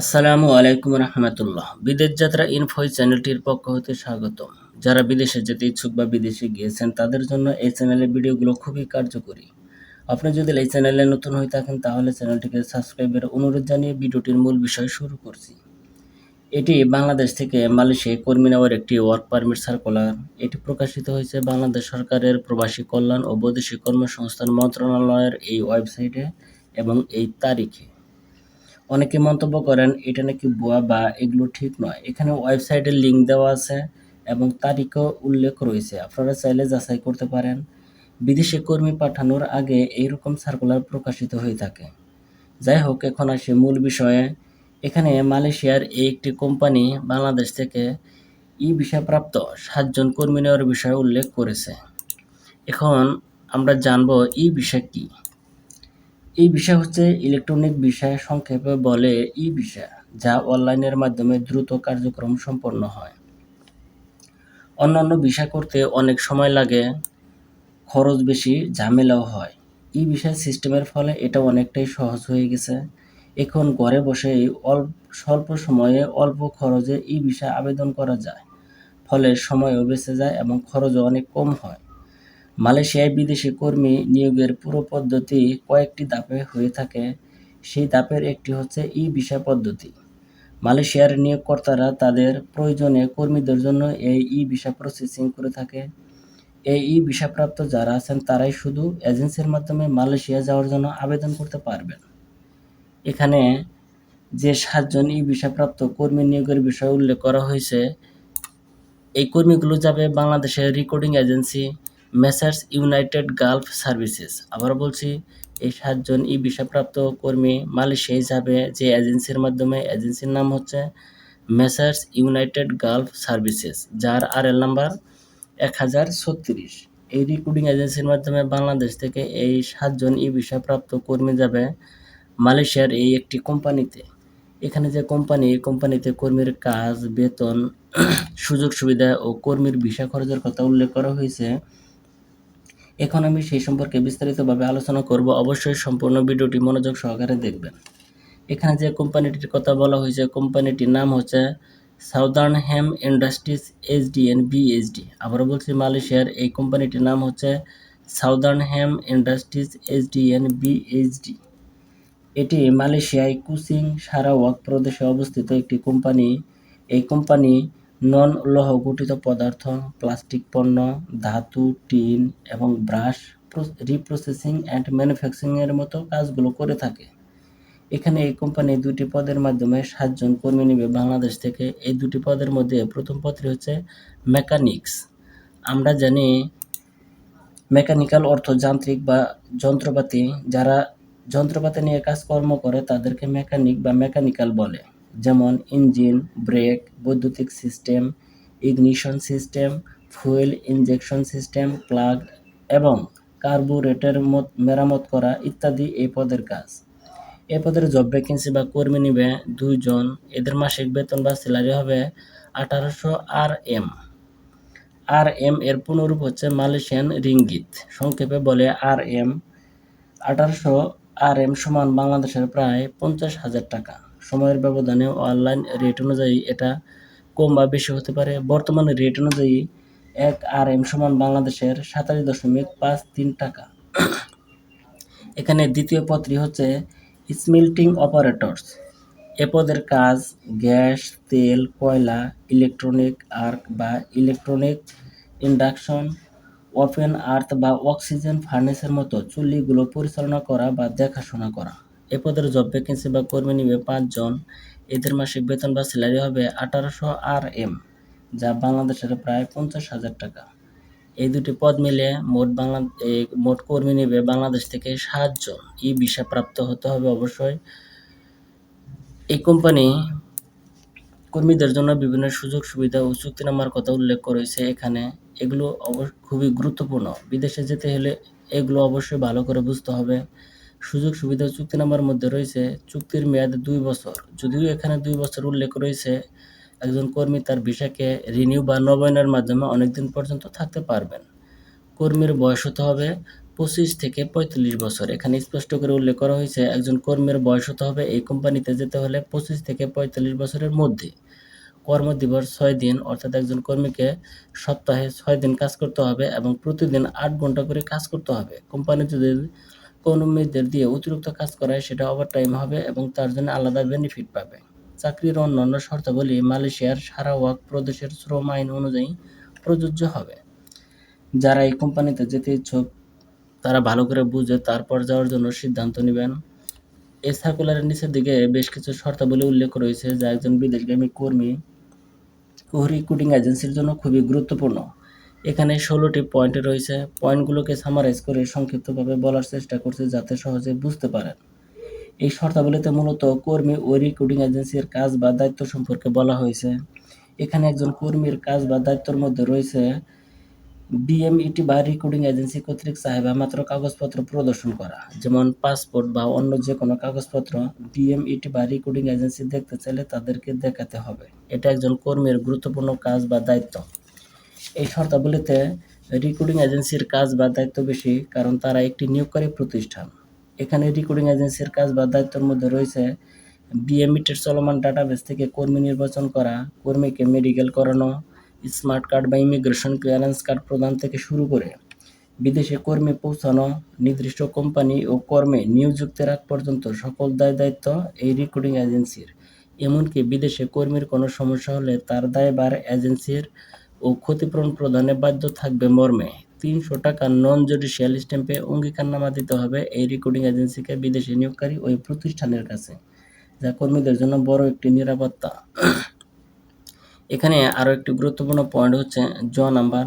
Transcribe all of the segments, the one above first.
আসসালামু আলাইকুম রহমতুল্লাহ। বিদেশ যাত্রা ইনফোই চ্যানেলটির পক্ষ হতে স্বাগতম। যারা বিদেশে যেতে ইচ্ছুক বা বিদেশে গিয়েছেন, তাদের জন্য এই চ্যানেলের ভিডিওগুলো খুবই কার্যকরী। আপনি যদি এই চ্যানেলে নতুন হয়ে থাকেন, তাহলে চ্যানেলটিকে সাবস্ক্রাইবের অনুরোধ জানিয়ে ভিডিওটির মূল বিষয় শুরু করছি। এটি বাংলাদেশ থেকে মালয়েশিয়ায় কর্মী নেওয়ার একটি ওয়ার্ক পারমিট সার্কুলার। এটি প্রকাশিত হয়েছে বাংলাদেশ সরকারের প্রবাসী কল্যাণ ও বৈদেশিক কর্মসংস্থান মন্ত্রণালয়ের এই ওয়েবসাইটে এবং এই তারিখে। অনেকে মন্তব্য করেন, এটা নাকি ভুয়া বা এগুলো ঠিক নয়। এখানে ওয়েবসাইটের লিঙ্ক দেওয়া আছে এবং তারিখও উল্লেখ রয়েছে। আপনারা চাইলে যাচাই করতে পারেন। বিদেশে কর্মী পাঠানোর আগে এইরকম সার্কুলার প্রকাশিত হয়ে থাকে। যাই হোক, এখন আসি মূল বিষয়ে। এখানে মালয়েশিয়ার এই একটি কোম্পানি বাংলাদেশ থেকে ই ভিসাপ্রাপ্ত সাতজন কর্মী নেওয়ার বিষয়ে উল্লেখ করেছে। এখন আমরা জানব ই ভিসা কী। এই বিষয় হচ্ছে ইলেকট্রনিক বিষয় সংক্ষেপে বলে ই ভিসা যা অনলাইনের মাধ্যমে দ্রুত কার্যক্রম সম্পন্ন হয়। অন্যান্য ভিসা করতে অনেক সময় লাগে, খরচ বেশি, ঝামেলাও হয়। ই ভিসা সিস্টেমের ফলে এটা অনেকটাই সহজ হয়ে গেছে। এখন ঘরে বসেই অল্প, স্বল্প সময়ে অল্প খরচে ই ভিসা আবেদন করা যায়। ফলে সময়ও বেঁচে যায় এবং খরচও অনেক কম হয়। মালয়েশিয়ায় বিদেশি কর্মী নিয়োগের পুরো পদ্ধতি কয়েকটি ধাপে হয়ে থাকে। সেই ধাপের একটি হচ্ছে ই ভিসা পদ্ধতি। মালয়েশিয়ার নিয়োগকর্তারা তাদের প্রয়োজনে কর্মীদের জন্য এই ই ভিসা প্রসেসিং করে থাকে। এই ই ভিসাপ্রাপ্ত যারা আছেন, তারাই শুধু এজেন্সির মাধ্যমে মালয়েশিয়া যাওয়ার জন্য আবেদন করতে পারবেন। এখানে যে সাতজন ই ভিসাপ্রাপ্ত কর্মী নিয়োগের বিষয়ে উল্লেখ করা হয়েছে, এই কর্মীগুলো যাবে বাংলাদেশের recruiting agency messrs United Gulf services. আবার বলছি, এই সাতজন ই ভিসাপ্রাপ্ত কর্মী মালয়েশিয়ায় যাবে যে এজেন্সির মাধ্যমে। এজেন্সির নাম হচ্ছে মেসার্স ইউনাইটেড গালফ সার্ভিসেস, যার আর এল নাম্বার এক হাজার ছত্রিশ। এই রিক্রুটিং এজেন্সির মাধ্যমে বাংলাদেশ থেকে এই সাতজন ই ভিসাপ্রাপ্ত কর্মী যাবে মালয়েশিয়ার এই একটি কোম্পানিতে। এখানে যে কোম্পানি, এই কোম্পানিতে কর্মীর কাজ, বেতন, সুযোগ সুবিধা ও কর্মীর ভিসা খরচের কথা উল্লেখ করা হয়েছে। এখন আমি সেই সম্পর্কে বিস্তারিতভাবে আলোচনা করব। অবশ্যই সম্পূর্ণ ভিডিওটি মনোযোগ সহকারে দেখবেন। এখানে যে কোম্পানিটির কথা বলা হয়েছে, কোম্পানিটির নাম হচ্ছে Southern Ham Industries HDN BHD. আবারও বলছি, মালয়েশিয়ার এই কোম্পানিটির নাম হচ্ছে Southern Ham Industries HDN BHD. এটি মালয়েশিয়ায় কুচিং সারাওয়াক প্রদেশে অবস্থিত একটি কোম্পানি। এই কোম্পানি নন লৌহ গঠিত পদার্থ, প্লাস্টিক পণ্য, ধাতু, টিন এবং ব্রাশ রিপ্রসেসিং অ্যান্ড ম্যানুফ্যাকচারিংয়ের মতো কাজগুলো করে থাকে। এখানে এই কোম্পানি দুটি পদের মাধ্যমে সাতজন কর্মী নেবে। বাংলাদেশ থেকে এই দুটি পদের মধ্যে প্রথম পদটি হচ্ছে মেকানিক্স। আমরা জানি মেকানিক্যাল অর্থ যান্ত্রিক বা যন্ত্রপাতি। যারা যন্ত্রপাতি নিয়ে কাজকর্ম করে, তাদেরকে মেকানিক বা মেকানিক্যাল বলে। যেমন ইঞ্জিন, ব্রেক, বৈদ্যুতিক system, ignition system, fuel injection system, plug এবং কার্বোরেটর মেরামত করা ইত্যাদি এই পদের কাজ। এ পদের জব ভ্যাকেন্সি বা কর্মী নিবে দুইজন। এদের মাসিক বেতন বা স্যালারি হবে আঠারোশো আর এম আর এম এর পুনরূপ হচ্ছে মালয়েশিয়ান রিঙ্গিত। সংক্ষেপে বলে আর এম আঠারোশো আর এম সমান বাংলাদেশের প্রায় পঞ্চাশ হাজার টাকা। সময়ের ব্যবধানে অনলাইন রেট অনুযায়ী এটা কম বা বেশি হতে পারে। বর্তমানে রেট অনুযায়ী এক আর এম সমান বাংলাদেশের সাতাশ দশমিক পাঁচ তিন টাকা। এখানে দ্বিতীয় পদটি হচ্ছে স্মিল্টিং অপারেটরস এ পদের কাজ গ্যাস, তেল, কয়লা ইলেকট্রনিক আর্ক বা ইলেকট্রনিক ইন্ডাকশন ওপেন আর্থ বা অক্সিজেন ফার্নেসের মতো চুল্লিগুলো পরিচালনা করা বা দেখাশোনা করা। এ পদের জব ভ্যাকেন্সি বা কর্মী নিবে পাঁচজন। এদের মাসিক বেতন বা স্যালারি হবে আঠারোশো আর এম যা বাংলাদেশের প্রায় পঞ্চাশ হাজার টাকা। এই দুটি পদ মিলে মোট বাংলা মোট কর্মী নেবে বাংলাদেশ থেকে সাতজন। ই ভিসা প্রাপ্ত হতে হবে অবশ্যই। এই কোম্পানি কর্মীদের জন্য বিভিন্ন সুযোগ, সুবিধা ও চুক্তিনামার কথা উল্লেখ করেছে এখানে। এগুলো খুবই গুরুত্বপূর্ণ। বিদেশে যেতে হলে এগুলো অবশ্যই ভালো করে বুঝতে হবে। সুযোগ সুবিধা চুক্তিনামার মধ্যে রয়েছে, চুক্তির মেয়াদ দুই বছর। যদিও এখানে দুই বছর উল্লেখ রয়েছে, একজন কর্মী তার ভিসাকে রিনিউ বা নবায়নের মাধ্যমে অনেক দিন পর্যন্ত থাকতে পারবেন। কর্মীর বয়স হতে হবে পঁচিশ থেকে পঁয়তাল্লিশ বছর। এখানে স্পষ্ট করে উল্লেখ করা হয়েছে, একজন কর্মীর বয়স হতে হবে এই কোম্পানিতে যেতে হলে পঁচিশ থেকে পঁয়তাল্লিশ বছরের মধ্যে। কর্মদিবস ছয় দিন, অর্থাৎ একজন কর্মীকে সপ্তাহে ছয় দিন কাজ করতে হবে এবং প্রতিদিন আট ঘণ্টা করে কাজ করতে হবে। কোম্পানি যদি কর্মীদের দিয়ে অতিরিক্ত কাজ করায় সেটা ওভার টাইম হবে এবং তার জন্য আলাদা বেনিফিট পাবে। চাকরির অন্যান্য শর্তাবলী মালয়েশিয়ার সারাওয়াক প্রদেশের শ্রম আইন অনুযায়ী প্রযোজ্য হবে। যারা এই কোম্পানিতে যেতে ইচ্ছুক, তারা ভালো করে বুঝে তারপর যাওয়ার জন্য সিদ্ধান্ত নেবেন। এই সার্কুলারের নিচের দিকে বেশ কিছু শর্তাবলী উল্লেখ রয়েছে, যা একজন বিদেশগামী কর্মী ও রিক্রুটিং এজেন্সির জন্য খুবই গুরুত্বপূর্ণ। এখানে ষোলোটি পয়েন্ট রয়েছে। পয়েন্টগুলোকে সামারাইজ করে সংক্ষিপ্তভাবে বলার চেষ্টা করছে যাতে সহজে বুঝতে পারেন। এই শর্তাবলীতে মূলত কর্মী ও রিক্রুটিং এজেন্সির কাজ বা দায়িত্ব সম্পর্কে বলা হয়েছে। এখানে একজন কর্মীর কাজ বা দায়িত্বের মধ্যে রয়েছে বিএমইটি বা রিক্রুটিং এজেন্সি কর্তৃক চাহিদা মাত্র কাগজপত্র প্রদর্শন করা। যেমন পাসপোর্ট বা অন্য যে কোনো কাগজপত্র বিএমইটি বা রিক্রুটিং এজেন্সি দেখতে চাইলে তাদেরকে দেখাতে হবে। এটা একজন কর্মীর গুরুত্বপূর্ণ কাজ বা দায়িত্ব। এই শর্তাবলীতে রিক্রুটিং এজেন্সির কাজ বা দায়িত্ব বেশি, কারণ তারা একটি নিয়োগকারী প্রতিষ্ঠান। এখানে রিক্রুটিং এজেন্সির কাজ বা দায়িত্বের মধ্যে রয়েছে বিএমইটির চলমান ডাটাবেস থেকে কর্মী নির্বাচন করা, কর্মীকে মেডিকেল করানো স্মার্ট কার্ড বা ইমিগ্রেশন ক্লিয়ারেন্স কার্ড প্রদান থেকে শুরু করে বিদেশে কর্মী পৌঁছানো, নির্দিষ্ট কোম্পানি ও কর্মে নিয়োগযুক্তের আগ পর্যন্ত সকল দায় দায়িত্ব এই রিক্রুটিং এজেন্সির এমনকি বিদেশে কর্মীর কোনো সমস্যা হলে তার দায়ভার এজেন্সির ও ক্ষতিপূরণ প্রদানে বাধ্য থাকবে মর্মে। তিনশো টাকা নন জুডিশিয়াল স্ট্যাম্পে অঙ্গীকারনামা দিতে হবে এই রিক্রুটিং এজেন্সিকে বিদেশি নিয়োগকারী ওই প্রতিষ্ঠানের কাছে, যা কর্মীদের জন্য বড় একটি নিরাপত্তা। এখানে আরও একটি গুরুত্বপূর্ণ পয়েন্ট হচ্ছে জ নাম্বার।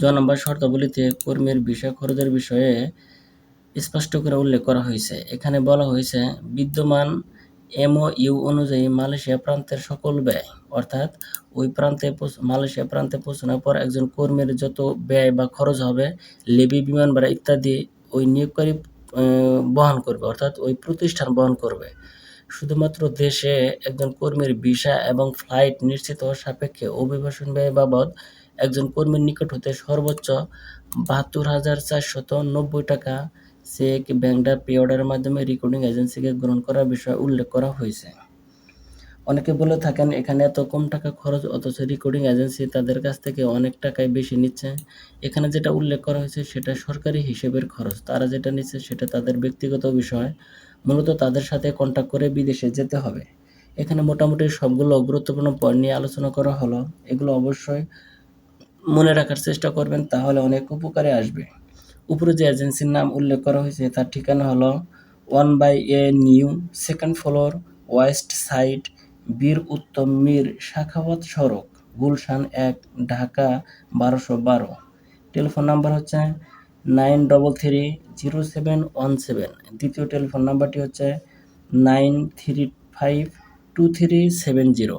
জ নাম্বার শর্তাবলীতে কর্মীর বিষয় খরচের বিষয়ে স্পষ্ট করে উল্লেখ করা হয়েছে। এখানে বলা হয়েছে, বিদ্যমান এমওইউ অনুযায়ী মালয়েশিয়া প্রান্তের সকল ব্যয়, অর্থাৎ ওই প্রান্তে মালয়েশিয়া প্রান্তে পৌঁছানোর পর একজন কর্মীর যত ব্যয় বা খরচ হবে, লেবি, বিমান ভাড়া ইত্যাদি ওই নিয়োগকারী বহন করবে, অর্থাৎ ওই প্রতিষ্ঠান বহন করবে। শুধুমাত্র দেশে একজন কর্মীর ভিসা এবং ফ্লাইট নিশ্চিত হওয়ার সাপেক্ষে অভিবাসন ব্যয় বাবদ একজন কর্মীর নিকট হতে সর্বোচ্চ বাহাত্তর হাজার চারশত নব্বই টাকা চেক ব্যাংক ড্রাফট পে অর্ডারের মাধ্যমে রেকর্ডিং এজেন্সিকে গ্রহণ করার বিষয়ে উল্লেখ করা হয়েছে। অনেকে বলে থাকেন, এখানে এত কম টাকা খরচ, অথচ রেকর্ডিং এজেন্সি তাদের কাছ থেকে অনেক টাকায় বেশি নিচ্ছে। এখানে যেটা উল্লেখ করা হয়েছে, সেটা সরকারি হিসেবের খরচ। তারা যেটা নিচ্ছে, সেটা তাদের ব্যক্তিগত বিষয়। মূলত তাদের সাথে কন্ট্যাক্ট করে বিদেশে যেতে হবে। এখানে মোটামুটি সবগুলো গুরুত্বপূর্ণ পয়েন্ট নিয়ে আলোচনা করা হলো। এগুলো অবশ্যই মনে রাখার চেষ্টা করবেন, তাহলে অনেক উপকারে আসবে। উপরে যে এজেন্সির নাম উল্লেখ করা হয়েছে, তার ঠিকানা হলো one by A new second floor west side Bir Uttam Mir Shakhawat সড়ক, গুলশান এক, ঢাকা বারোশো বারো। টেলিফোন নাম্বার হচ্ছে nine double three zero seven one seven. দ্বিতীয় টেলিফোন নাম্বারটি হচ্ছে nine three five two three seven zero.